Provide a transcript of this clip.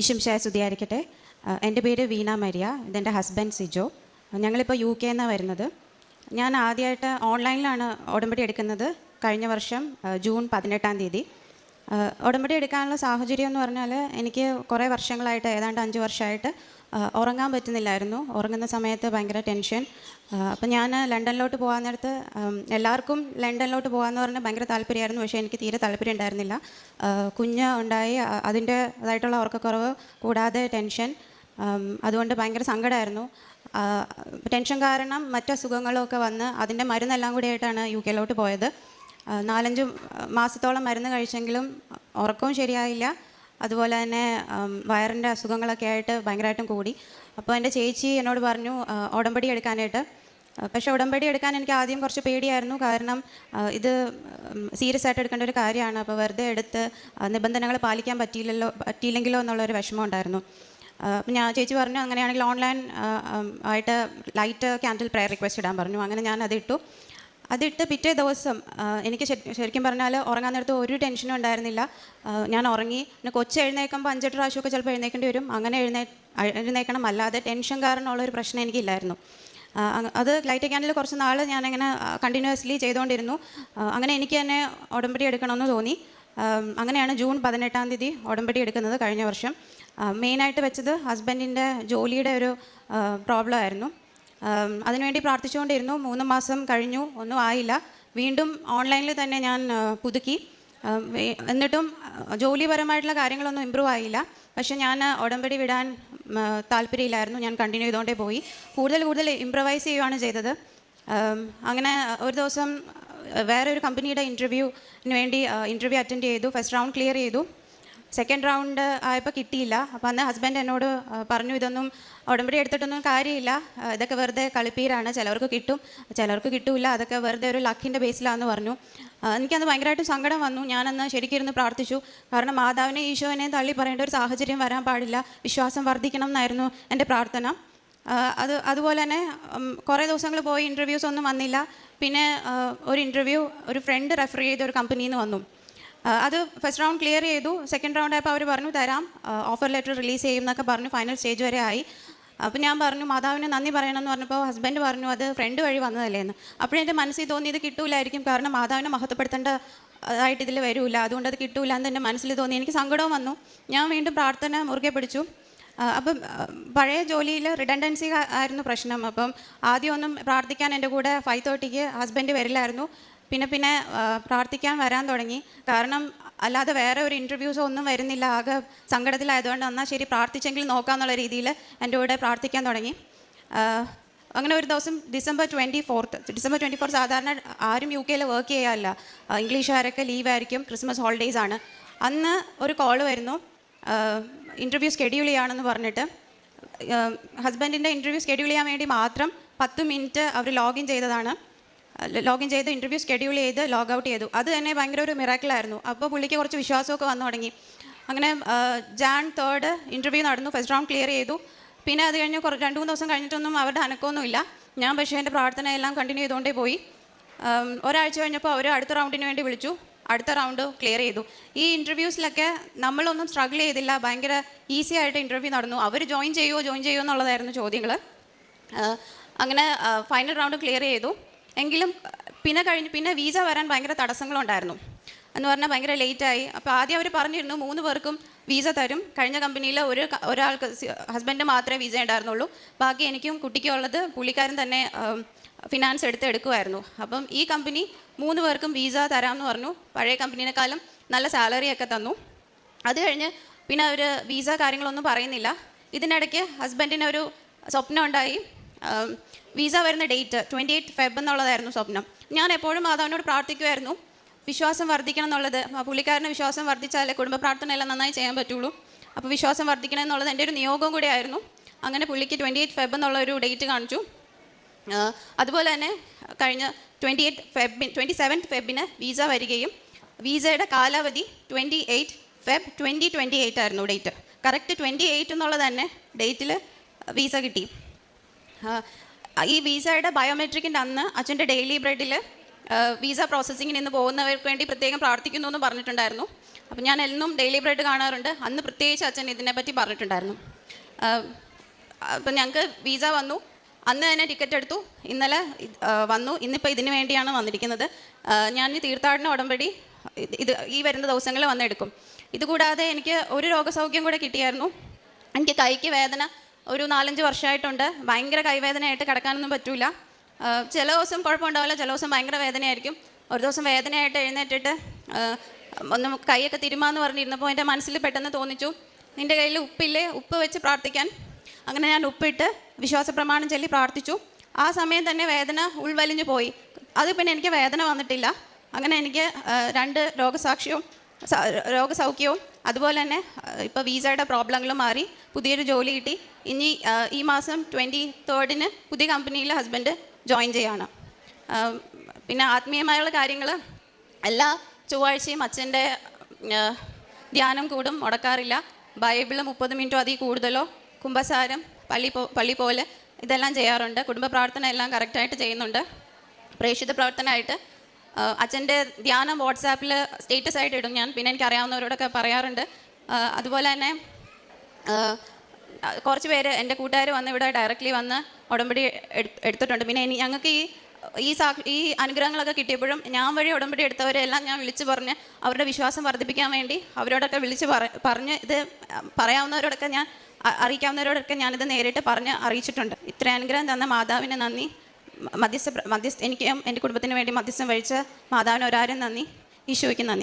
ഇഷുംഷായ സ്തുതിയായിരിക്കട്ടെ. എന്റെ പേര് വീണ മരിയ. ഇതെന്റെ ഹസ്ബൻഡ് സിജോ. ഞങ്ങളിപ്പോൾ യു കെ എന്നാണ് വരുന്നത്. ഞാൻ ആദ്യമായിട്ട് ഓൺലൈനിലാണ് ഉടമ്പടി എടുക്കുന്നത് കഴിഞ്ഞ വർഷം ജൂൺ പതിനെട്ടാം തീയതി. ഉടമ്പടി എടുക്കാനുള്ള സാഹചര്യം എന്ന് പറഞ്ഞാൽ എനിക്ക് കുറേ വർഷങ്ങളായിട്ട് ഏതാണ്ട് അഞ്ച് വർഷമായിട്ട് ഉറങ്ങാൻ പറ്റുന്നില്ലായിരുന്നു. ഉറങ്ങുന്ന സമയത്ത് ഭയങ്കര ടെൻഷൻ. അപ്പം ഞാൻ ലണ്ടനിലോട്ട് പോകാൻ നേരത്ത് എല്ലാവർക്കും ലണ്ടനിലോട്ട് പോകാമെന്ന് പറഞ്ഞാൽ ഭയങ്കര താല്പര്യമായിരുന്നു. പക്ഷേ എനിക്ക് തീരെ താല്പര്യം ഉണ്ടായിരുന്നില്ല. കുഞ്ഞ് ഉണ്ടായി. അതിന്റെ അതായിട്ടുള്ള ഉറക്കക്കുറവ് കൂടാതെ ടെൻഷൻ. അതുകൊണ്ട് ഭയങ്കര സങ്കടമായിരുന്നു. ടെൻഷൻ കാരണം മറ്റ് അസുഖങ്ങളൊക്കെ വന്ന് അതിന്റെ മരുന്നെല്ലാം കൂടി ആയിട്ടാണ് യു കെയിലോട്ട് പോയത്. നാലഞ്ച് മാസത്തോളം മരുന്ന് കഴിച്ചെങ്കിലും ഉറക്കവും ശരിയായില്ല. അതുപോലെ തന്നെ വയറിന്റെ അസുഖങ്ങളൊക്കെ ആയിട്ട് ഭയങ്കരമായിട്ടും കൂടി. അപ്പോൾ എന്റെ ചേച്ചി എന്നോട് പറഞ്ഞു ഉടമ്പടി എടുക്കാനായിട്ട്. പക്ഷെ ഉടമ്പടി എടുക്കാൻ എനിക്ക് ആദ്യം കുറച്ച് പേടിയായിരുന്നു. കാരണം ഇത് സീരിയസ് ആയിട്ട് എടുക്കേണ്ട ഒരു കാര്യമാണ്. അപ്പോൾ വെറുതെ എടുത്ത് നിബന്ധനകൾ പാലിക്കാൻ പറ്റിയില്ലല്ലോ പറ്റിയില്ലെങ്കിലോ എന്നുള്ളൊരു വിഷമം ഉണ്ടായിരുന്നു. ഞാൻ ചേച്ചി പറഞ്ഞു അങ്ങനെയാണെങ്കിൽ ഓൺലൈൻ ആയിട്ട് ലൈറ്റ് ക്യാൻഡിൽ പ്രയർ റിക്വസ്റ്റ് ഇടാൻ പറഞ്ഞു. അങ്ങനെ ഞാൻ അതിട്ടു അതിട്ട് പിറ്റേ ദിവസം എനിക്ക് ശരിക്കും പറഞ്ഞാൽ ഉറങ്ങാൻ നേരത്ത് ഒരു ടെൻഷനും ഉണ്ടായിരുന്നില്ല. ഞാൻ ഉറങ്ങി. പിന്നെ കൊച്ചു എഴുന്നേക്കുമ്പോൾ അഞ്ചെട്ട് പ്രാവശ്യമൊക്കെ ചിലപ്പോൾ എഴുന്നേക്കേണ്ടി വരും. അങ്ങനെ എഴുന്നേ എഴുന്നേക്കണം. അല്ലാതെ ടെൻഷൻ കാരണമുള്ളൊരു പ്രശ്നം എനിക്കില്ലായിരുന്നു. അത് ലൈറ്റ് ക്യാൻഡിൽ കുറച്ച് നാൾ ഞാനിങ്ങനെ കണ്ടിന്യൂസ്ലി ചെയ്തുകൊണ്ടിരുന്നു അങ്ങനെ എനിക്ക് തന്നെ ഉടമ്പടി എടുക്കണമെന്ന് തോന്നി. അങ്ങനെയാണ് ജൂൺ പതിനെട്ടാം തീയതി ഉടമ്പടി എടുക്കുന്നത് കഴിഞ്ഞ വർഷം. മെയിനായിട്ട് വെച്ചത് ഹസ്ബൻഡിന്റെ ജോലിയുടെ ഒരു പ്രോബ്ലം ആയിരുന്നു. അതിനുവേണ്ടി പ്രാർത്ഥിച്ചുകൊണ്ടിരുന്നു. മൂന്ന് മാസം കഴിഞ്ഞു. ഒന്നും ആയില്ല. വീണ്ടും ഓൺലൈനിൽ തന്നെ ഞാൻ പുതുക്കി. എന്നിട്ടും ജോലിപരമായിട്ടുള്ള കാര്യങ്ങളൊന്നും ഇമ്പ്രൂവ് ആയില്ല. പക്ഷേ ഞാൻ ഉടമ്പടി വിടാൻ താല്പര്യമില്ലായിരുന്നു ഞാൻ കണ്ടിന്യൂ ചെയ്തുകൊണ്ടേ പോയി. കൂടുതൽ കൂടുതൽ ഇമ്പ്രവൈസ് ചെയ്യുകയാണ് ചെയ്തത്. അങ്ങനെ ഒരു ദിവസം വേറെ ഒരു കമ്പനിയുടെ ഇന്റർവ്യൂവിന് വേണ്ടി ഇന്റർവ്യൂ അറ്റൻഡ് ചെയ്തു. ഫസ്റ്റ് റൗണ്ട് ക്ലിയർ ചെയ്തു. സെക്കൻഡ് റൗണ്ട് ആയപ്പോൾ കിട്ടിയില്ല. അപ്പോൾ അന്ന് ഹസ്ബൻഡ് എന്നോട് പറഞ്ഞു ഇതൊന്നും ഉടമ്പടി എടുത്തിട്ടൊന്നും കാര്യമില്ല. ഇതൊക്കെ വെറുതെ കളിപ്പീരാണ്. ചിലർക്ക് കിട്ടും. ചിലർക്ക് കിട്ടില്ല അതൊക്കെ വെറുതെ ഒരു ലക്കിന്റെ ബേസിലാണെന്ന് പറഞ്ഞു. എനിക്കന്ന് ഭയങ്കരമായിട്ടും സങ്കടം വന്നു. ഞാനന്ന് ശരിക്കിരുന്ന് പ്രാർത്ഥിച്ചു. കാരണം മാതാവിനെ ഈശോനെ തള്ളി പറയേണ്ട ഒരു സാഹചര്യം വരാൻ പാടില്ല. വിശ്വാസം വർദ്ധിക്കണം എന്നായിരുന്നു എന്റെ പ്രാർത്ഥന. അത് അതുപോലെ തന്നെ കുറേ ദിവസങ്ങൾ പോയി ഇന്റർവ്യൂസ് ഒന്നും വന്നില്ല. പിന്നെ ഒരു ഇന്റർവ്യൂ ഒരു ഫ്രണ്ട് റെഫർ ചെയ്ത ഒരു കമ്പനിയിൽ നിന്ന് വന്നു. അത് ഫസ്റ്റ് റൗണ്ട് ക്ലിയർ ചെയ്തു. സെക്കൻഡ് റൗണ്ട് ആയപ്പോൾ അവർ പറഞ്ഞു തരാം. ഓഫർ ലെറ്റർ റിലീസ് ചെയ്യും എന്നൊക്കെ പറഞ്ഞു ഫൈനൽ സ്റ്റേജ് വരെ ആയി. അപ്പോൾ ഞാൻ പറഞ്ഞു മാതാവിന് നന്ദി പറയണമെന്ന് പറഞ്ഞപ്പോൾ ഹസ്ബൻഡ് പറഞ്ഞു അത് ഫ്രണ്ട് വഴി വന്നതല്ലേ എന്ന്. അപ്പോഴെന്റെ മനസ്സിൽ തോന്നി ഇത് കിട്ടൂലായിരിക്കും. കാരണം മാതാവിനെ മഹത്വപ്പെടുത്തേണ്ട ആയിട്ട് ഇതിൽ വരില്ല അതുകൊണ്ട് അത് കിട്ടൂല എന്ന് എന്റെ മനസ്സിൽ തോന്നി. എനിക്ക് സങ്കടവും വന്നു. ഞാൻ വീണ്ടും പ്രാർത്ഥന മുറുകെ പിടിച്ചു. അപ്പം പഴയ ജോലിയിൽ റിഡൻഡൻസി ആയിരുന്നു പ്രശ്നം. അപ്പം ആദ്യമൊന്നും പ്രാർത്ഥിക്കാൻ എന്റെ കൂടെ ഫൈവ് തേർട്ടിക്ക് ഹസ്ബൻഡ് വരില്ലായിരുന്നു. പിന്നെ പിന്നെ പ്രാർത്ഥിക്കാൻ വരാൻ തുടങ്ങി. കാരണം അല്ലാതെ വേറെ ഒരു ഇന്റർവ്യൂസോ ഒന്നും വരുന്നില്ല. ആകെ സങ്കടത്തിലായതുകൊണ്ട് എന്നാൽ ശരി പ്രാർത്ഥിച്ചെങ്കിൽ നോക്കാമെന്നുള്ള രീതിയിൽ എന്റെ കൂടെ പ്രാർത്ഥിക്കാൻ തുടങ്ങി. അങ്ങനെ ഒരു ദിവസം December twenty fourth December twenty four സാധാരണ ആരും യു കെയിൽ വർക്ക് ചെയ്യാറില്ല. ഇംഗ്ലീഷുകാരൊക്കെ ലീവായിരിക്കും ക്രിസ്മസ് ഹോളിഡേയ്സ് ആണ്. അന്ന് ഒരു കോൾ വരുന്നു. ഇന്റർവ്യൂ ഷെഡ്യൂൾ ചെയ്യുകയാണെന്ന് പറഞ്ഞിട്ട്. ഹസ്ബൻഡിന്റെ ഇന്റർവ്യൂ ഷെഡ്യൂൾ ചെയ്യാൻ വേണ്ടി മാത്രം പത്ത് മിനിറ്റ് അവർ ലോഗിൻ ചെയ്തതാണ്. ലോഗിൻ ചെയ്ത് ഇന്റർവ്യൂ ഷെഡ്യൂൾ ചെയ്ത് ലോഗ് ഔട്ട് ചെയ്തു. അത് തന്നെ ഭയങ്കര ഒരു മിറാക്കിളായിരുന്നു അപ്പോൾ പുള്ളിക്ക് കുറച്ച് വിശ്വാസമൊക്കെ വന്നു തുടങ്ങി. അങ്ങനെ ജാൻ തേർഡ് ഇന്റർവ്യൂ നടന്നു. ഫസ്റ്റ് റൗണ്ട് ക്ലിയർ ചെയ്തു. പിന്നെ അത് കഴിഞ്ഞ് കുറച്ച് രണ്ട് മൂന്ന് ദിവസം കഴിഞ്ഞിട്ടൊന്നും അവരുടെ അനക്കമൊന്നുമില്ല. ഞാൻ പക്ഷേ എന്റെ പ്രാർത്ഥന എല്ലാം കണ്ടിന്യൂ ചെയ്തുകൊണ്ടേ പോയി. ഒരാഴ്ച കഴിഞ്ഞപ്പോൾ അവർ അടുത്ത റൗണ്ടിന് വേണ്ടി വിളിച്ചു. അടുത്ത റൗണ്ട് ക്ലിയർ ചെയ്തു. ഈ ഇന്റർവ്യൂസിലൊക്കെ നമ്മളൊന്നും സ്ട്രഗിൾ ചെയ്തില്ല. ഭയങ്കര ഈസി ആയിട്ട് ഇന്റർവ്യൂ നടന്നു. അവർ ജോയിൻ ചെയ്യുമോ ജോയിൻ ചെയ്യുമോ എന്നുള്ളതായിരുന്നു ചോദ്യങ്ങൾ അങ്ങനെ ഫൈനൽ റൗണ്ട് ക്ലിയർ ചെയ്തു. എങ്കിലും പിന്നെ കഴിഞ്ഞ് പിന്നെ വീസ വരാൻ ഭയങ്കര തടസ്സങ്ങളുണ്ടായിരുന്നു. എന്ന് പറഞ്ഞാൽ ഭയങ്കര ലേറ്റായി അപ്പോൾ ആദ്യം അവർ പറഞ്ഞിരുന്നു മൂന്ന് പേർക്കും വീസ തരും. കഴിഞ്ഞ കമ്പനിയിൽ ഒരു ഒരാൾക്ക് ഹസ്ബൻഡ് മാത്രമേ വീസ ഉണ്ടായിരുന്നുള്ളൂ. ബാക്കി എനിക്കും കുട്ടിക്കും ഉള്ളത് പുള്ളിക്കാരൻ തന്നെ ഫിനാൻസ് എടുത്ത് എടുക്കുമായിരുന്നു അപ്പം ഈ കമ്പനി മൂന്ന് പേർക്കും വീസ തരാമെന്ന് പറഞ്ഞു. പഴയ കമ്പനീനെക്കാളും നല്ല സാലറിയൊക്കെ തന്നു. അത് കഴിഞ്ഞ് പിന്നെ അവർ വീസ കാര്യങ്ങളൊന്നും പറയുന്നില്ല. ഇതിനിടയ്ക്ക് ഹസ്ബൻഡിന് ഒരു സ്വപ്നം ഉണ്ടായി. വീസ വരുന്ന ഡേറ്റ് ട്വന്റി എയ്റ്റ് ഫെബ് എന്നുള്ളതായിരുന്നു സ്വപ്നം. ഞാൻ എപ്പോഴും മാതാവിനോട് പ്രാർത്ഥിക്കുമായിരുന്നു. വിശ്വാസം വർദ്ധിക്കണം എന്നുള്ളത് ആ പുള്ളിക്കാരന് വിശ്വാസം വർദ്ധിച്ചാലേ കുടുംബ പ്രാർത്ഥന എല്ലാം നന്നായി ചെയ്യാൻ പറ്റുള്ളൂ. അപ്പോൾ വിശ്വാസം വർദ്ധിക്കണം എന്നുള്ളത് എന്റെ ഒരു നിയോഗം കൂടിയായിരുന്നു. അങ്ങനെ പുള്ളിക്ക് ട്വന്റി എയ്റ്റ് ഫെബ് എന്നുള്ള ഒരു ഡേറ്റ് കാണിച്ചു അതുപോലെ തന്നെ കഴിഞ്ഞ twenty eight Feb twenty seventh Febin visa വരികയും വിസയുടെ കാലാവധി twenty eight Feb twenty twenty eight ആയിരുന്നു ഡേറ്റ് കറക്റ്റ് ട്വന്റി എയ്റ്റ് എന്നുള്ളത് തന്നെ ഡേറ്റിൽ വിസ കിട്ടി. ഈ വിസയുടെ ബയോമെട്രിക്കിന്റെ അന്ന് അച്ഛന്റെ ഡെയിലി ബ്രെഡിൽ വിസ പ്രോസസ്സിങ്ങിന് ഇന്ന് പോകുന്നവർക്ക് വേണ്ടി പ്രത്യേകം പ്രാർത്ഥിക്കുന്നു എന്ന് പറഞ്ഞിട്ടുണ്ടായിരുന്നു. അപ്പം ഞാൻ എന്നും ഡെയിലി ബ്രെഡ് കാണാറുണ്ട്. അന്ന് പ്രത്യേകിച്ച് അച്ഛൻ ഇതിനെപ്പറ്റി പറഞ്ഞിട്ടുണ്ടായിരുന്നു. അപ്പം ഞങ്ങൾക്ക് വിസ വന്നു. അന്ന് തന്നെ ടിക്കറ്റ് എടുത്തു. ഇന്നലെ വന്നു. ഇന്നിപ്പോൾ ഇതിന് വേണ്ടിയാണ് വന്നിരിക്കുന്നത്. ഞാൻ ഈ തീർത്ഥാടന ഉടമ്പടി ഇത് ഈ വരുന്ന ദിവസങ്ങളിൽ വന്നെടുക്കും ഇതുകൂടാതെ എനിക്ക് ഒരു രോഗസൗഖ്യം കൂടെ കിട്ടിയായിരുന്നു. എനിക്ക് കൈക്ക് വേദന ഒരു നാലഞ്ച് വർഷമായിട്ടുണ്ട്. ഭയങ്കര കൈവേദനയായിട്ട് കിടക്കാനൊന്നും പറ്റൂല. ചില ദിവസം കുഴപ്പമുണ്ടാവില്ല ചില ദിവസം ഭയങ്കര വേദനയായിരിക്കും. ഒരു ദിവസം വേദനയായിട്ട് എഴുന്നേറ്റിട്ട് ഒന്ന് കൈയൊക്കെ തിരുമാന്ന് പറഞ്ഞിരുന്നപ്പോൾ എന്റെ മനസ്സിൽ പെട്ടെന്ന് തോന്നിച്ചു. നിന്റെ കയ്യിൽ ഉപ്പില്ലേ? ഉപ്പ് വെച്ച് പ്രാർത്ഥിക്കാൻ. അങ്ങനെ ഞാൻ ഉപ്പിട്ട് വിശ്വാസ പ്രമാണം ചൊല്ലി പ്രാർത്ഥിച്ചു. ആ സമയം തന്നെ വേദന ഉൾവലിഞ്ഞു പോയി. അത് പിന്നെ എനിക്ക് വേദന വന്നിട്ടില്ല. അങ്ങനെ എനിക്ക് രണ്ട് രോഗസാക്ഷ്യവും രോഗസൗഖ്യവും അതുപോലെ തന്നെ ഇപ്പോൾ വിസയുടെ പ്രോബ്ലങ്ങളും മാറി പുതിയൊരു ജോലി കിട്ടി. ഇനി ഈ മാസം ട്വന്റി തേർഡിന് പുതിയ കമ്പനിയിൽ ഹസ്ബൻഡ് ജോയിൻ ചെയ്യാണ്. പിന്നെ ആത്മീയമായുള്ള കാര്യങ്ങൾ എല്ലാ ചൊവ്വാഴ്ചയും അച്ഛന്റെ ധ്യാനം കൂടും മുടക്കാറില്ല. ബൈബിൾ മുപ്പത് മിനിറ്റോ അതിൽ കൂടുതലോ കുംഭസാരം പള്ളി പോ പള്ളി പോലെ ഇതെല്ലാം ചെയ്യാറുണ്ട്. കുടുംബ പ്രാർത്ഥന എല്ലാം കറക്റ്റായിട്ട് ചെയ്യുന്നുണ്ട്. പ്രേക്ഷിത പ്രവർത്തനമായിട്ട് അച്ഛന്റെ ധ്യാനം വാട്സാപ്പിൽ സ്റ്റേറ്റസ് ആയിട്ട് ഇടും ഞാൻ. പിന്നെ എനിക്ക് അറിയാവുന്നവരോടൊക്കെ പറയാറുണ്ട്. അതുപോലെ തന്നെ കുറച്ച് പേര് എന്റെ കൂട്ടുകാർ വന്ന് ഇവിടെ ഡയറക്റ്റ്ലി വന്ന് ഉടമ്പടി എടുത്തിട്ടുണ്ട്. പിന്നെ ഇനി ഞങ്ങൾക്ക് ഈ ഈ സാ ഈ അനുഗ്രഹങ്ങളൊക്കെ കിട്ടിയപ്പോഴും ഞാൻ വഴി ഉടമ്പടി എടുത്തവരെല്ലാം ഞാൻ വിളിച്ചു പറഞ്ഞ് അവരുടെ വിശ്വാസം വർദ്ധിപ്പിക്കാൻ വേണ്ടി അവരോടൊക്കെ വിളിച്ച് പറ പറഞ്ഞ് ഇത് പറയാവുന്നവരോടൊക്കെ ഞാൻ അറിയിക്കാവുന്നവരോടൊക്കെ ഞാനിത് നേരിട്ട് പറഞ്ഞ് അറിയിച്ചിട്ടുണ്ട്. ഇത്ര അനുഗ്രഹം തന്ന മാതാവിന് നന്ദി. മധ്യസ്ഥ മധ്യസ്ഥ എനിക്കും എന്റെ കുടുംബത്തിന് വേണ്ടി മധ്യസ്ഥം വഹിച്ച മാതാവിന് ഒരാരും നന്ദി. ഈശോയ്ക്ക് നന്ദി.